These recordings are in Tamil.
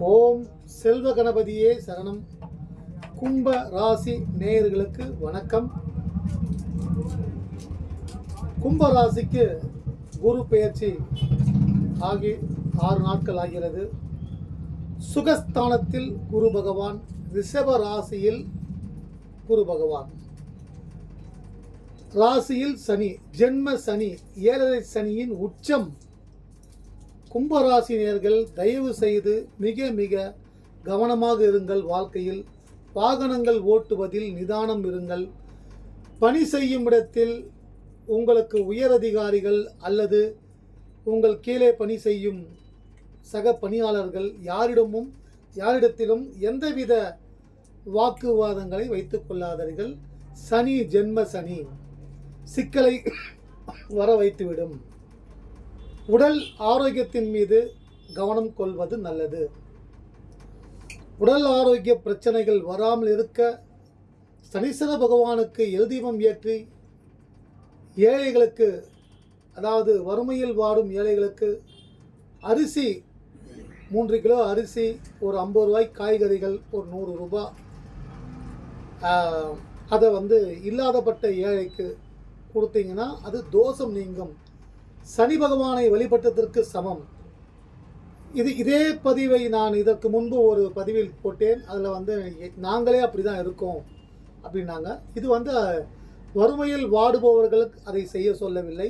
ஓம் செல்வ கணபதியே சரணம். கும்ப ராசி நேயர்களுக்கு வணக்கம். கும்ப ராசிக்கு குரு பெயர்ச்சி ஆகி ஆறு நாட்கள் ஆகிறது. சுகஸ்தானத்தில் குரு பகவான் ரிஷப ராசியில் குரு பகவான். ராசியில் சனி ஜென்ம சனி ஏழரை சனியின் உச்சம். கும்பராசினியர்கள் தயவு செய்து மிக மிக கவனமாக இருங்கள் வாழ்க்கையில். வாகனங்கள் ஓட்டுவதில் நிதானம் இருங்கள். பணி செய்யும் இடத்தில் உங்களுக்கு உயரதிகாரிகள் அல்லது உங்கள் கீழே பணி செய்யும் சக பணியாளர்கள் யாரிடமும் யாரிடத்திலும் எந்தவித வாக்குவாதங்களை வைத்து கொள்ளாதீர்கள். சனி ஜென்ம சனி. சிக்கலை வர வைத்துவிடும். உடல் ஆரோக்கியத்தின் மீது கவனம் கொள்வது நல்லது. உடல் ஆரோக்கிய பிரச்சனைகள் வராமல் இருக்க சனீஸ்வர பகவானுக்கு எழுதீபம் ஏற்றி ஏழைகளுக்கு அதாவது வறுமையில் வாடும் ஏழைகளுக்கு அரிசி மூன்று கிலோ அரிசி ஒரு ஐம்பது ரூபாய் காய்கறிகள் ஒரு நூறு ரூபாய் அதை வந்து இல்லாதப்பட்ட ஏழைக்கு கொடுத்தீங்கன்னா அது தோஷம் நீங்கும். சனி பகவானை வழிபட்டதற்கு சமம். இது இதே பதிவை நான் இதற்கு முன்பு ஒரு பதிவில் போட்டேன். அதில் வந்து நாங்களே அப்படி தான் இருக்கோம் அப்படின்னாங்க. இது வந்து வறுமையில் வாடுபவர்களுக்கு அதை செய்ய சொல்லவில்லை.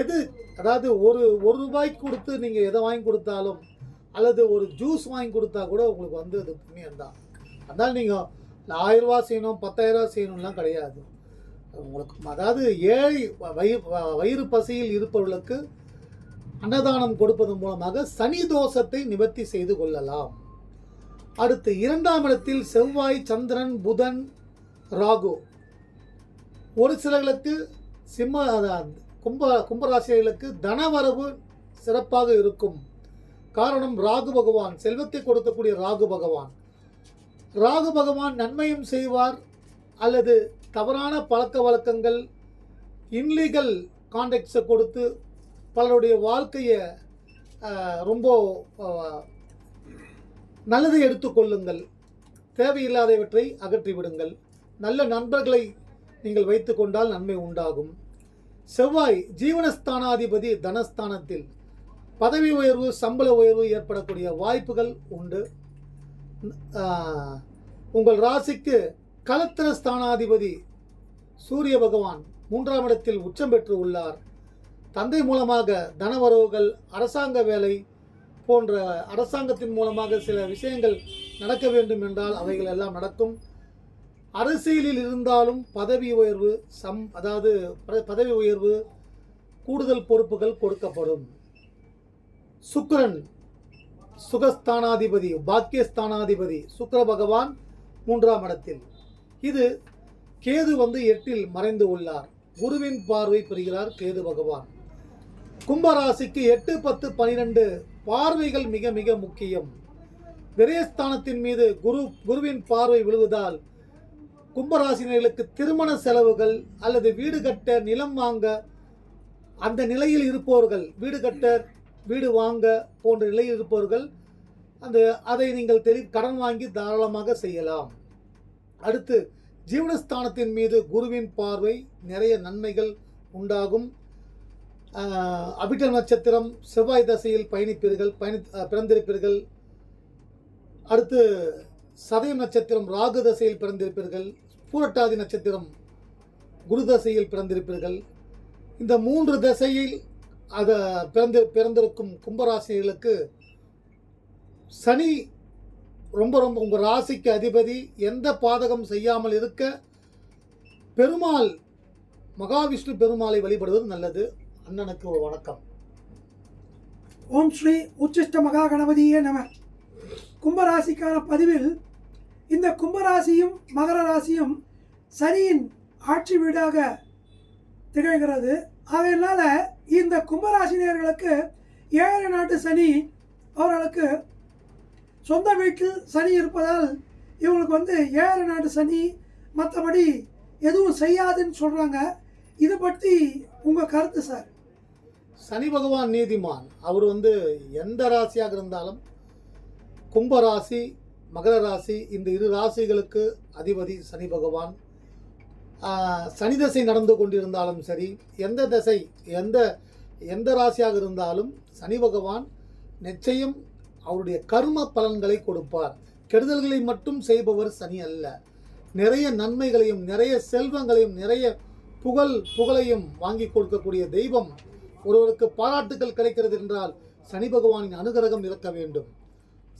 எது அதாவது ஒரு ஒரு ரூபாய்க்கு கொடுத்து நீங்கள் எதை வாங்கி கொடுத்தாலும் அல்லது ஒரு ஜூஸ் வாங்கி கொடுத்தா கூட உங்களுக்கு வந்து அது புண்ணியம் தான் அதனால் நீங்கள் ஆயிரம் ரூபா செய்யணும் பத்தாயிரம் ரூபா செய்யணும்லாம் கிடையாது. உங்களுக்கு அதாவது ஏழை வயிறு வயிறு பசியில் இருப்பவர்களுக்கு அன்னதானம் கொடுப்பதன் மூலமாக சனி தோஷத்தை நிவர்த்தி செய்து கொள்ளலாம். அடுத்து இரண்டாம் இடத்தில் செவ்வாய் சந்திரன் புதன் ராகு. ஒரு சிலர்களுக்கு சிம்ம கும்ப கும்பராசிகளுக்கு தனவரவு சிறப்பாக இருக்கும். காரணம் ராகு பகவான் செல்வத்தை கொடுக்கக்கூடிய ராகு பகவான். ராகு பகவான் நன்மையும் செய்வார் அல்லது தவறான பழக்க வழக்கங்கள் இன்லீகல் கான்டாக்ட்ஸை கொடுத்து பலருடைய வாழ்க்கையை ரொம்ப நல்லதை எடுத்துக்கொள்ளுங்கள் தேவையில்லாதவற்றை அகற்றிவிடுங்கள் நல்ல நண்பர்களை நீங்கள் வைத்துக்கொண்டால் நன்மை உண்டாகும். செவ்வாய் ஜீவனஸ்தானாதிபதி தனஸ்தானத்தில். பதவி உயர்வு சம்பள உயர்வு ஏற்படக்கூடிய வாய்ப்புகள் உண்டு. உங்கள் ராசிக்கு கலத்திர ஸ்தானாதிபதி சூரிய பகவான் மூன்றாம் இடத்தில் உச்சம் பெற்று உள்ளார். தந்தை மூலமாக தனவரவுகள் அரசாங்க வேலை போன்ற அரசாங்கத்தின் மூலமாக சில விஷயங்கள் நடக்க வேண்டும் என்றால் அவைகள் எல்லாம் நடக்கும். அரசியலில் இருந்தாலும் பதவி உயர்வு சம் அதாவது பதவி உயர்வு கூடுதல் பொறுப்புகள் கொடுக்கப்படும். சுக்கரன் சுகஸ்தானாதிபதி பாக்கியஸ்தானாதிபதி சுக்கர பகவான் மூன்றாம் இடத்தில். இது கேது வந்து எட்டில் மறைந்து உள்ளார். குருவின் பார்வை பெறுகிறார் கேது பகவான். கும்பராசிக்கு எட்டு பத்து பனிரெண்டு பார்வைகள் மிக மிக முக்கியம். விரயஸ்தானத்தின் மீது குரு குருவின் பார்வை விழுவதால் கும்பராசினர்களுக்கு திருமண செலவுகள் அல்லது வீடு கட்ட நிலம் வாங்க அந்த நிலையில் இருப்பவர்கள் வீடு கட்ட வீடு வாங்க போன்ற நிலையில் இருப்பவர்கள் அந்த அதை நீங்கள் தெளி கடன் வாங்கி தாராளமாக செய்யலாம். அடுத்து ஜீவனஸ்தானத்தின் மீது குருவின் பார்வை நிறைய நன்மைகள் உண்டாகும். அபிட்ட அபிட்டல் நட்சத்திரம் செவ்வாய் தசையில் பயணிப்பீர்கள் பயணி பிறந்திருப்பீர்கள். அடுத்து சதயம் நட்சத்திரம் ராகு தசையில் பிறந்திருப்பீர்கள் பூரட்டாதி நட்சத்திரம் குரு தசையில் பிறந்திருப்பீர்கள். இந்த மூன்று தசையில் அதை பிறந்து பிறந்திருக்கும் கும்பராசிகளுக்கு சனி ரொம்ப ரொம்ப உங்கள் ராசிக்கு அதிபதி எந்த பாதகம் செய்யாமல் இருக்க பெருமாள் மகாவிஷ்ணு பெருமாளை வழிபடுவது நல்லது. அண்ணனுக்கு ஒரு வணக்கம். ஓம் ஸ்ரீ உச்சிஷ்ட மகா கணபதியே நம. கும்பராசிக்கான பதிவில் இந்த கும்பராசியும் மகர ராசியும் சனியின் ஆட்சி வீடாக திகழ்கிறது. அதனால இந்த கும்பராசினியர்களுக்கு ஏழரை நாட்டு சனி அவர்களுக்கு சொந்த வீட்டில் சனி இருப்பதால் இவங்களுக்கு வந்து ஏழு நாட்டு சனி மற்றபடி எதுவும் செய்யாதுன்னு சொல்கிறாங்க இதை பற்றி உங்கள் கருத்து சார்? சனி பகவான் நீதிமான். அவர் வந்து எந்த ராசியாக இருந்தாலும் கும்ப ராசி மகர ராசி இந்த இரு ராசிகளுக்கு அதிபதி சனி பகவான். சனி தசை நடந்து கொண்டிருந்தாலும் சரி எந்த தசை எந்த எந்த ராசியாக இருந்தாலும் சனி பகவான் நிச்சயம் அவருடைய கர்ம பலன்களை கொடுப்பார். கெடுதல்களை மட்டும் செய்பவர் சனி அல்ல. நிறைய நன்மைகளையும் நிறைய செல்வங்களையும் நிறைய புகழ் புகழையும் வாங்கி கொடுக்கக்கூடிய தெய்வம் ஒருவருக்கு பாராட்டுகள் கிடைக்கிறது என்றால் சனி பகவானின் அனுகிரகம் இருக்க வேண்டும்.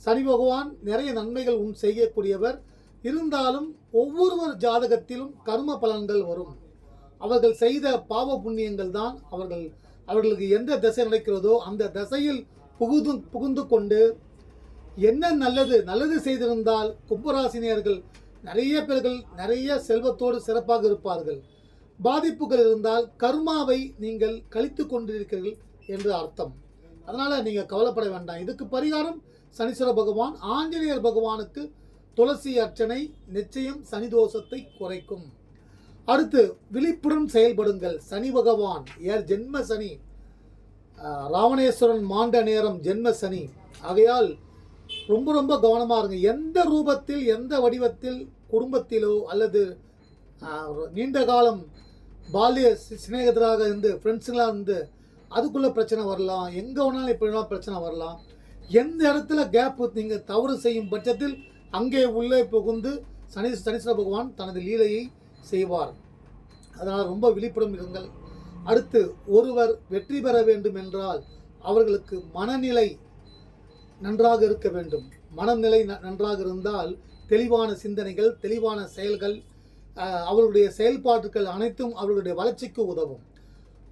சனி பகவான் நிறைய நன்மைகள் உன் செய்யக்கூடியவர். இருந்தாலும் ஒவ்வொருவர் ஜாதகத்திலும் கர்ம பலன்கள் வரும். அவர்கள் செய்த பாவ புண்ணியங்கள் தான் அவர்கள் அவர்களுக்கு எந்த திசை நடக்கிறதோ அந்த திசையில் புகுது புகுந்து கொண்டு என்ன நல்லது? நல்லது செய்திருந்தால் கும்பராசினியர்கள் நிறைய பேர்கள் நிறைய செல்வத்தோடு சிறப்பாக இருப்பார்கள். பாதிப்புகள் இருந்தால் கர்மாவை நீங்கள் கழித்து கொண்டிருக்கிறீர்கள் என்று அர்த்தம். அதனால் நீங்கள் கவலைப்பட வேண்டாம். இதுக்கு பரிகாரம் சனீஸ்வர பகவான் ஆஞ்சநேயர் பகவானுக்கு துளசி அர்ச்சனை நிச்சயம் சனி தோஷத்தை குறைக்கும். அடுத்து விழிப்புடன் செயல்படுங்கள். சனி பகவான் ஏர் ஜென்ம சனி. ராவணேஸ்வரன் மாண்ட நேரம் ஜென்ம சனி. ஆகையால் ரொம்ப ரொம்ப கவனமாக இருங்க. எந்த ரூபத்தில் எந்த வடிவத்தில் குடும்பத்திலோ அல்லது நீண்ட காலம் பாலிய சிநேகிதராக இருந்து ஃப்ரெண்ட்ஸுங்களாக இருந்து அதுக்குள்ளே பிரச்சனை வரலாம். எங்கே வேணாலும் எப்படி வேணாலும் பிரச்சனை வரலாம். எந்த இடத்துல கேப் நீங்கள் தவறு செய்யும் பட்சத்தில் அங்கே உள்ளே புகுந்து சனி சனீஸ்வர பகவான் தனது லீலையை செய்வார். அதனால் ரொம்ப விழிப்புடன் இருங்கள். அடுத்து ஒருவர் வெற்றி பெற வேண்டும் என்றால் அவர்களுக்கு மனநிலை நன்றாக இருக்க வேண்டும். மனநிலை ந- நன்றாக இருந்தால் தெளிவான சிந்தனைகள் தெளிவான செயல்கள் அவர்களுடைய செயல்பாட்டுகள் அனைத்தும் அவர்களுடைய வளர்ச்சிக்கு உதவும்.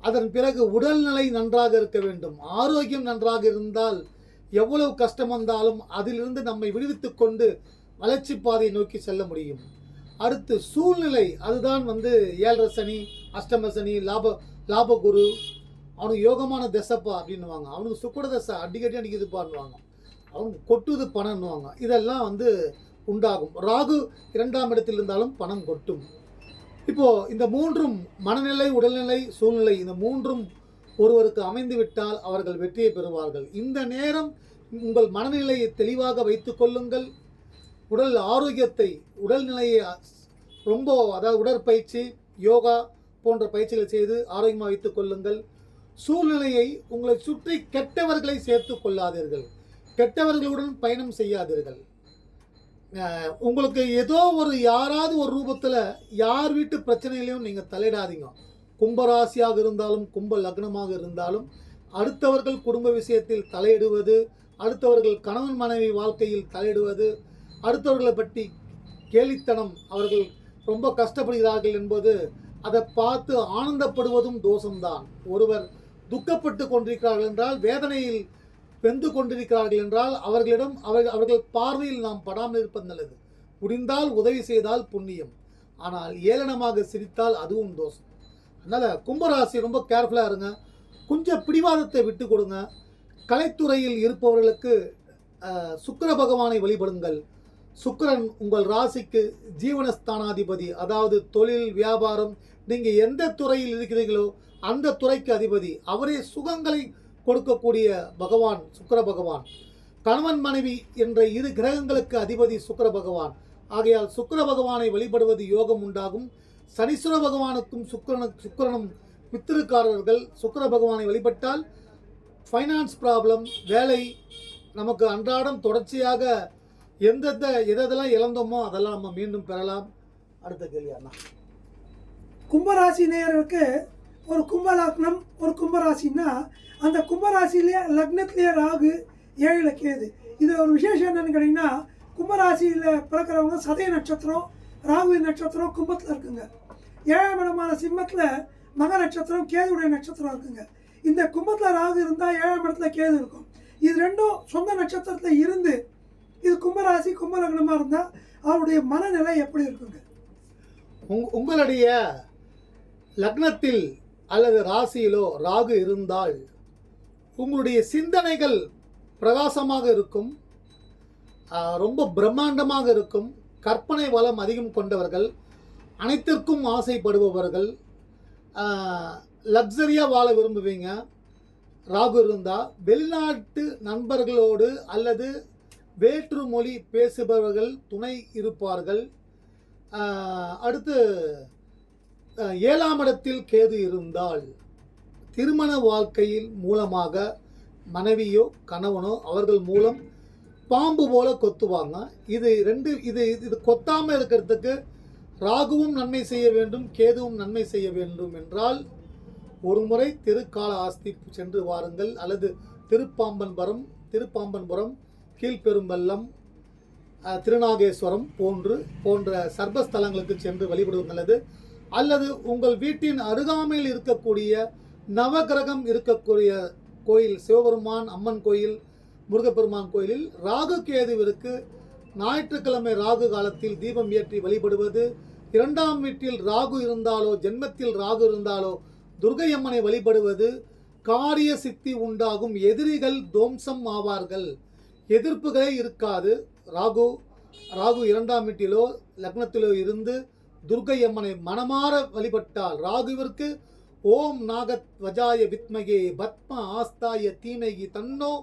அதன் பிறகு உடல்நிலை நன்றாக இருக்க வேண்டும். ஆரோக்கியம் நன்றாக இருந்தால் எவ்வளவு கஷ்டம் வந்தாலும் அதிலிருந்து நம்மை விடுவித்துக் கொண்டு வளர்ச்சி பாதையை நோக்கி செல்ல முடியும். அடுத்து சூழ்நிலை அதுதான் வந்து ஏழரை சனி அஷ்டம சனி லாப லாபகுரு அவனுக்கு யோகமான தசைப்பா அப்படின்னுவாங்க. அவனுக்கு சுக்கட தசை அடிக்கடி அடிக்குது அவனுக்கு கொட்டுது பணம்னுவாங்க. இதெல்லாம் வந்து உண்டாகும். ராகு இரண்டாம் இடத்தில் இருந்தாலும் பணம் கொட்டும். இப்போது இந்த மூன்றும் மனநிலை உடல்நிலை சூழ்நிலை இந்த மூன்றும் ஒருவருக்கு அமைந்து விட்டால் அவர்கள் வெற்றியை பெறுவார்கள். இந்த நேரம் உங்கள் மனநிலையை தெளிவாக வைத்து கொள்ளுங்கள். உடல் ஆரோக்கியத்தை உடல்நிலையை ரொம்ப அதாவது உடற்பயிற்சி யோகா போன்ற பயிற்சிகளை செய்து ஆரோக்கியமாக வைத்துக் கொள்ளுங்கள். சூழ்நிலையை உங்களை சுற்றி கெட்டவர்களை சேர்த்து கொள்ளாதீர்கள். கெட்டவர்களுடன் பயணம் செய்யாதீர்கள். உங்களுக்கு ஏதோ ஒரு யாராவது ஒரு ரூபத்தில் யார் வீட்டு பிரச்சனையிலையும் நீங்கள் தலையிடாதீங்க. கும்பராசியாக இருந்தாலும் கும்ப லக்னமாக இருந்தாலும் அடுத்தவர்கள் குடும்ப விஷயத்தில் தலையிடுவது அடுத்தவர்கள் கணவன் மனைவி வாழ்க்கையில் தலையிடுவது அடுத்தவர்களை பற்றி கேலித்தனம் அவர்கள் ரொம்ப கஷ்டப்படுகிறார்கள் என்பது அதை பார்த்து ஆனந்தப்படுவதும் தோஷம்தான். ஒருவர் துக்கப்பட்டு கொண்டிருக்கிறார்கள் என்றால் வேதனையில் வெந்து கொண்டிருக்கிறார்கள் என்றால் அவர்களிடம் அவர்கள் அவர்கள் பார்வையில் நாம் படாமல் இருப்பது நல்லது. முடிந்தால் உதவி செய்தால் புண்ணியம். ஆனால் ஏளனமாக சிரித்தால் அதுவும் தோஷம். அதனால் கும்பராசி ரொம்ப கேர்ஃபுல்லாக இருங்க. கொஞ்சம் பிடிவாதத்தை விட்டு கொடுங்க. கலைத்துறையில் இருப்பவர்களுக்கு சுக்கர சுக்கிர பகவானை வழிபடுங்கள். சுக்கிரன் உங்கள் ராசிக்கு ஜீவனஸ்தானாதிபதி. அதாவது தொழில் வியாபாரம் நீங்கள் எந்த துறையில் இருக்கிறீர்களோ அந்த துறைக்கு அதிபதி. அவரே சுகங்களை கொடுக்கக்கூடிய பகவான் சுக்கர பகவான். கணவன் மனைவி என்ற இரு கிரகங்களுக்கு அதிபதி சுக்கர பகவான். ஆகையால் சுக்கர பகவானை வழிபடுவது யோகம் உண்டாகும். சனீஸ்வர பகவானுக்கும் சுக்கரனு சுக்கிரனும் பித்திருக்காரர்கள் சுக்கர பகவானை வழிபட்டால் ஃபைனான்ஸ் ப்ராப்ளம் வேலை நமக்கு அன்றாடம் தொடர்ச்சியாக எந்தெந்த எதெல்லாம் இழந்தோமோ அதெல்லாம் நம்ம மீண்டும் பெறலாம். அடுத்த கேள்வி அண்ணா. கும்பராசி நேயர்களுக்கு ஒரு கும்ப லக்னம் ஒரு கும்பராசின்னா அந்த கும்பராசிலேயே லக்னத்திலேயே ராகு ஏழில் கேது. இது ஒரு விசேஷம் என்னன்னு கேட்டிங்கன்னா கும்பராசியில் பிறக்கிறவங்க சதய நட்சத்திரம் ராகு நட்சத்திரம் கும்பத்தில் இருக்குங்க. ஏழாம் இடமான சிம்மத்தில் மக நட்சத்திரம் கேதுடைய நட்சத்திரம் இருக்குங்க. இந்த கும்பத்தில் ராகு இருந்தால் ஏழாம் இடத்துல கேது இருக்கும். இது ரெண்டும் சொந்த நட்சத்திரத்தில் இருந்து இது கும்பராசி கும்பலக்னமாக இருந்தால் அவருடைய மனநிலை எப்படி இருக்குங்க? உங் உங்களுடைய லக்னத்தில் அல்லது ராசியிலோ ராகு இருந்தால் உங்களுடைய சிந்தனைகள் பிரகாசமாக இருக்கும். ரொம்ப பிரம்மாண்டமாக இருக்கும். கற்பனை வளம் அதிகம் கொண்டவர்கள் அனைத்திற்கும் ஆசைப்படுபவர்கள். லக்ஸரியாக வாழ விரும்புவீங்க. ராகு இருந்தால் வெளிநாட்டு நண்பர்களோடு அல்லது வேற்று மொழி பேசுபவர்கள் துணை இருப்பார்கள். அடுத்து ஏழாம் இடத்தில் கேது இருந்தால் திருமண வாழ்க்கையில் மூலமாக மனைவியோ கணவனோ அவர்கள் மூலம் பாம்பு போல கொத்துவாங்க. இது ரெண்டு இது இது கொத்தாமல் இருக்கிறதுக்கு ராகுவும் நன்மை செய்ய வேண்டும் கேதுவும் நன்மை செய்ய வேண்டும் என்றால் ஒரு முறை திருக்காளஹஸ்தி சென்று வாருங்கள். அல்லது திருப்பாம்பன்புரம் திருப்பாம்பன்புரம் கீழ்பெரும்பள்ளம் திருநாகேஸ்வரம் போன்று போன்ற சர்பஸ்தலங்களுக்கு சென்று வழிபடுவது நல்லது அல்லது உங்கள் வீட்டின் அருகாமையில் இருக்கக்கூடிய நவகிரகம் இருக்கக்கூடிய கோயில் சிவபெருமான் அம்மன் கோயில் முருகப்பெருமான் கோயிலில் ராகு கேதுவிற்கு ஞாயிற்றுக்கிழமை ராகு காலத்தில் தீபம் ஏற்றி வழிபடுவது இரண்டாம் வீட்டில் ராகு இருந்தாலோ ஜென்மத்தில் ராகு இருந்தாலோ துர்கை அம்மனை வழிபடுவது காரிய சித்தி உண்டாகும் எதிரிகள் தோம்சம் ஆவார்கள். எதிர்ப்புகளே இருக்காது. ராகு ராகு இரண்டாம் வீட்டிலோ லக்னத்திலோ இருந்து துர்கை அம்மனை மனமாற வழிபட்டால் ராகுவிற்கு ஓம் நாகத் வஜாய வித்மகே பத்ம ஆஸ்தாய தீமகி தன்னோ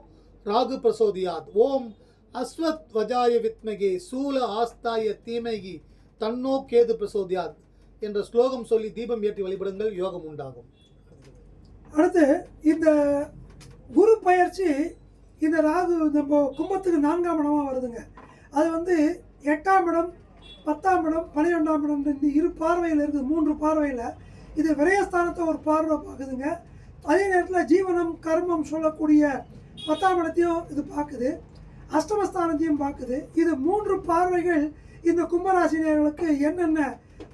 ராகு பிரசோதியாத். ஓம் அஸ்வத் வஜாய வித்மகே சூல ஆஸ்தாய தீமகி தன்னோ கேது பிரசோதியாத் என்ற ஸ்லோகம் சொல்லி தீபம் ஏற்றி வழிபடுங்கள் யோகம் உண்டாகும். அடுத்து இந்த குரு பயிற்சி இந்த ராகு நம்ம கும்பத்துக்கு நான்காம் இடமா வருதுங்க. அது வந்து எட்டாம் இடம் பத்தாம் இடம் பன்னிரெண்டாம் இடம் இந்த இரு பார்வையில் இருக்குது மூன்று பார்வையில். இது விரயஸ்தானத்தை ஒரு பார்வை பார்க்குதுங்க. அதே நேரத்தில் ஜீவனம் கர்மம் சொல்லக்கூடிய பத்தாம் இடத்தையும் இது பார்க்குது. அஷ்டமஸ்தானத்தையும் பார்க்குது. இது மூன்று பார்வைகள் இந்த கும்பராசினியர்களுக்கு என்னென்ன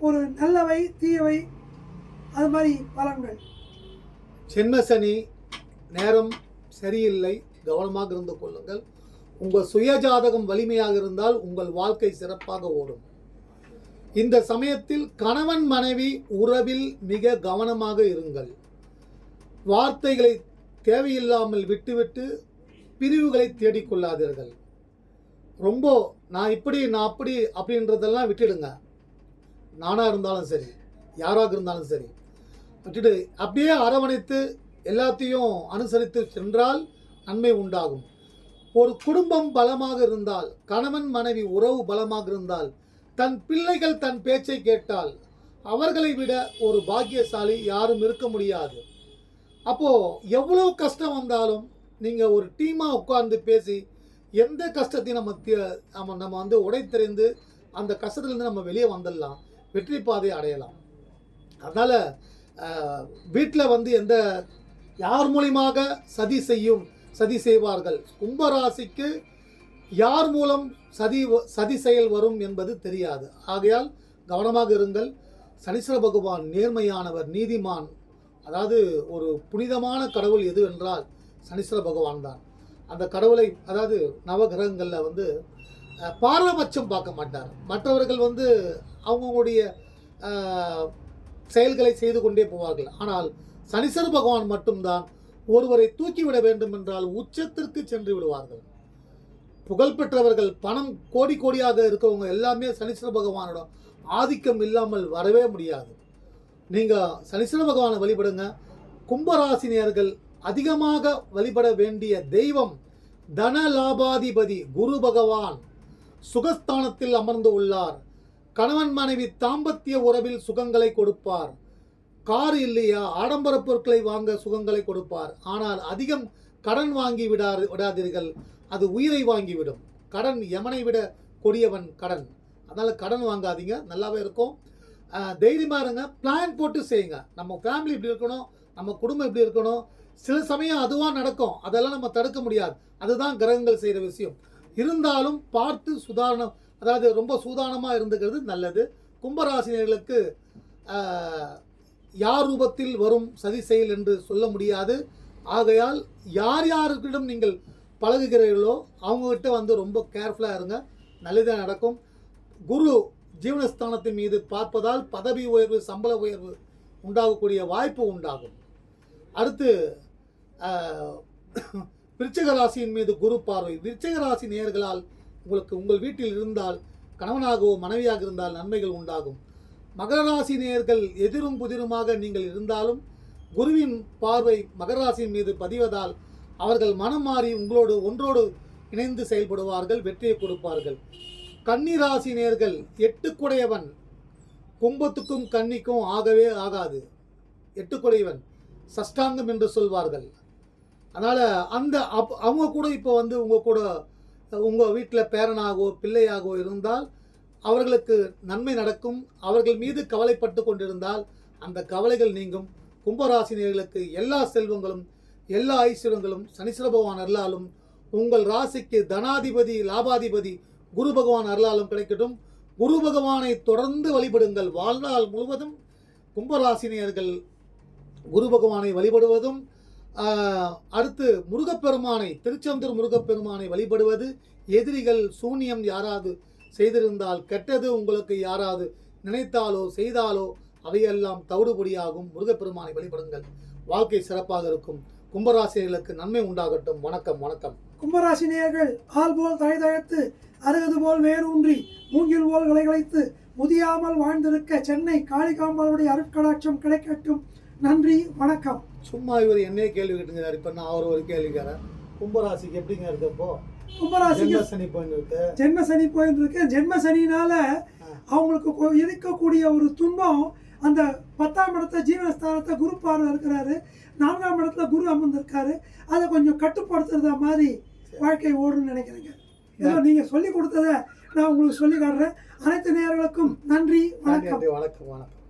ஒரு நல்லவை தீயவை அது மாதிரி பலன்கள்? சின்ன சனி நேரம் சரியில்லை கவனமாக இருந்து கொள்ளுங்கள். உங்கள் சுயஜாதகம் வலிமையாக இருந்தால் உங்கள் வாழ்க்கை சிறப்பாக ஓடும். இந்த சமயத்தில் கணவன் மனைவி உறவில் மிக கவனமாக இருங்கள். வார்த்தைகளை தேவையில்லாமல் விட்டுவிட்டு பிரிவுகளை தேடிக்கொள்ளாதீர்கள் ரொம்ப நான் இப்படி நான் அப்படி அப்படின்றதெல்லாம் விட்டுடுங்க. நானாக இருந்தாலும் சரி யாராக இருந்தாலும் சரி. விட்டுட்டு அப்படியே அரவணைத்து எல்லாத்தையும் அனுசரித்து சென்றால் நன்மை உண்டாகும். ஒரு குடும்பம் பலமாக இருந்தால் கணவன் மனைவி உறவு பலமாக இருந்தால் தன் பிள்ளைகள் தன் பேச்சை கேட்டால் அவர்களை விட ஒரு பாக்கியசாலி யாரும் இருக்க முடியாது. அப்போது எவ்வளோ கஷ்டம் வந்தாலும் நீங்கள் ஒரு டீமாக உட்கார்ந்து பேசி எந்த கஷ்டத்தையும் நம்ம நம்ம நம்ம வந்து உடைத்தெறிந்து அந்த கஷ்டத்துலேருந்து நம்ம வெளியே வந்துடலாம். வெற்றி பாதை அடையலாம். அதனால் வீட்டில் வந்து எந்த யார் மூலியமாக சதி செய்யும் சதி செய்வார்கள்? கும்பராசிக்கு யார் மூலம் சதி வ- சதி செயல் வரும் என்பது தெரியாது. ஆகையால் கவனமாக இருங்கள். சனீஸ்வர பகவான் நேர்மையானவர் நீதிமான். அதாவது ஒரு புனிதமான கடவுள் எது என்றால் சனீஸ்வர பகவான் தான். அந்த கடவுளை அதாவது நவகிரகங்களில் வந்து பாரபட்சம் பார்க்க மாட்டார். மற்றவர்கள் வந்து அவங்களுடைய செயல்களை செய்து கொண்டே போவார்கள். ஆனால் சனீஸ்வர பகவான் மட்டும்தான் ஒருவரை தூக்கிவிட வேண்டும் என்றால் உச்சத்திற்கு சென்று விடுவார்கள். புகழ் பெற்றவர்கள் பணம் கோடி கோடியாக இருக்கவங்க எல்லாமே சனீஸ்வர பகவானோட ஆதிக்கம் இல்லாமல் வரவே முடியாது. நீங்கள் சனீஸ்வர பகவானை வழிபடுங்க. கும்பராசினியர்கள் அதிகமாக வழிபட வேண்டிய தெய்வம் தன லாபாதிபதி குரு பகவான். சுகஸ்தானத்தில் அமர்ந்து உள்ளார். கணவன் மனைவி தாம்பத்திய உறவில் சுகங்களை கொடுப்பார். கார் இல்லையா? ஆடம்பர பொருட்களை வாங்க சுகங்களை கொடுப்பார். ஆனால் அதிகம் கடன் வாங்கி விடா விடாதீர்கள். அது உயிரை வாங்கிவிடும். கடன் யமனை விட கொடியவன் கடன். அதனால் கடன் வாங்காதீங்க நல்லாவே இருக்கும். தைரியமாக இருங்க பிளான் போட்டு செய்யுங்க. நம்ம ஃபேமிலி இப்படி இருக்கணும் நம்ம குடும்பம் இப்படி இருக்கணும். சில சமயம் அதுவாக நடக்கும் அதெல்லாம் நம்ம தடுக்க முடியாது. அதுதான் கிரகங்கள் செய்கிற விஷயம். இருந்தாலும் பார்த்து சுதாரணம் அதாவது ரொம்ப சூதானமாக இருந்துக்கிறது நல்லது. கும்பராசினியர்களுக்கு யார் ரூபத்தில் வரும் சதி செயல் என்று சொல்ல முடியாது. ஆகையால் யார் யாருக்கிடம் நீங்கள் பழகுகிறீர்களோ அவங்ககிட்ட வந்து ரொம்ப கேர்ஃபுல்லாக இருங்க. நல்லதாக நடக்கும். குரு ஜீவனஸ்தானத்தின் மீது பார்ப்பதால் பதவி உயர்வு சம்பள உயர்வு உண்டாகக்கூடிய வாய்ப்பு உண்டாகும். அடுத்து ஆஹ், ராசியின் மீது குரு பார்வை. விருச்சிக ராசி நேயர்களால் உங்களுக்கு உங்கள் வீட்டில் இருந்தால் கணவனாகவோ மனைவியாக இருந்தால் நன்மைகள் உண்டாகும். மகர ராசி நேயர்கள் எதிரும் புதிருமாக நீங்கள் இருந்தாலும் குருவின் பார்வை மகராசியின் மீது பதிவதால் அவர்கள் மனம் மாறி உங்களோடு ஒன்றோடு இணைந்து செயல்படுவார்கள் வெற்றியை கொடுப்பார்கள். கன்னிராசி நேர்கள் எட்டுக்குடையவன். கும்பத்துக்கும் கன்னிக்கும் ஆகவே ஆகாது. எட்டுக்குடையவன். சஷ்டாங்கம் என்று சொல்வார்கள். அதனால் அந்த அப் அவங்க கூட இப்போ வந்து உங்கள் கூட உங்கள் வீட்டில் பேரனாகவோ பிள்ளையாகவோ இருந்தால் அவர்களுக்கு நன்மை நடக்கும். அவர்கள் மீது கவலைப்பட்டு கொண்டிருந்தால் அந்த கவலைகள் நீங்கும். கும்பராசினியர்களுக்கு எல்லா செல்வங்களும் எல்லா ஐஸ்வர்யங்களும் சனீஸ்வர பகவான் அருளாலும் உங்கள் ராசிக்கு தனாதிபதி லாபாதிபதி குரு பகவான் அருளாலும் கிடைக்கட்டும். குரு பகவானை தொடர்ந்து வழிபடுங்கள். வாழ்நாள் முழுவதும் கும்பராசினியர்கள் குரு பகவானை வழிபடுவதும் அடுத்து முருகப்பெருமானை திருச்செந்தூர் முருகப்பெருமானை வழிபடுவது எதிரிகள் சூனியம் யாராவது செய்திருந்தால் கெட்டது உங்களுக்கு யாராவது நினைத்தாலோ செய்தாலோ அவையெல்லாம் தவிடுபடியாகும். முருகப்பெருமானை வழிபடுங்கள். வாழ்க்கை சிறப்பாக இருக்கும். கும்பராசிரியர்களுக்கு நன்மை உண்டாகட்டும். வணக்கம் வணக்கம். கும்பராசி நேயர்கள் ஆள் போல் தலை தழைத்து அருகது போல் வேரூன்றி மூங்கில் போல் களைத்து முதியாமல் வாழ்ந்திருக்க சென்னை காளிகாம்பாளுடைய அருட்கடாட்சம் கிடைக்கட்டும். நன்றி வணக்கம். சும்மா இவர் என்னையே கேள்வி கேட்டுங்கிறார். இப்போ நான் அவர் ஒரு கேள்வி கேட்கிறேன். கும்பராசிக்கு எப்படிங்க இருக்கு இப்போ? கும்பராசிக்கு சனி போயின்னு இருக்கு. ஜென்ம சனி போயிட்டு இருக்கு. ஜென்ம சனினால அவங்களுக்கு இருக்கக்கூடிய ஒரு துன்பம் அந்த பத்தாம் இடத்த ஜீவனஸ்தானத்தை குரு பார்வை இருக்கிறாரு. நான்காம் இடத்துல குரு அமர்ந்திருக்காரு. அதை கொஞ்சம் கட்டுப்படுத்துறத மாதிரி வாழ்க்கை ஓடுன்னு நினைக்கிறேங்க. ஏதோ நீங்க சொல்லி கொடுத்தத நான் உங்களுக்கு சொல்லி காட்டுறேன். அனைத்து நேயர்களுக்கும் நன்றி வணக்கம். வணக்கம் வணக்கம்.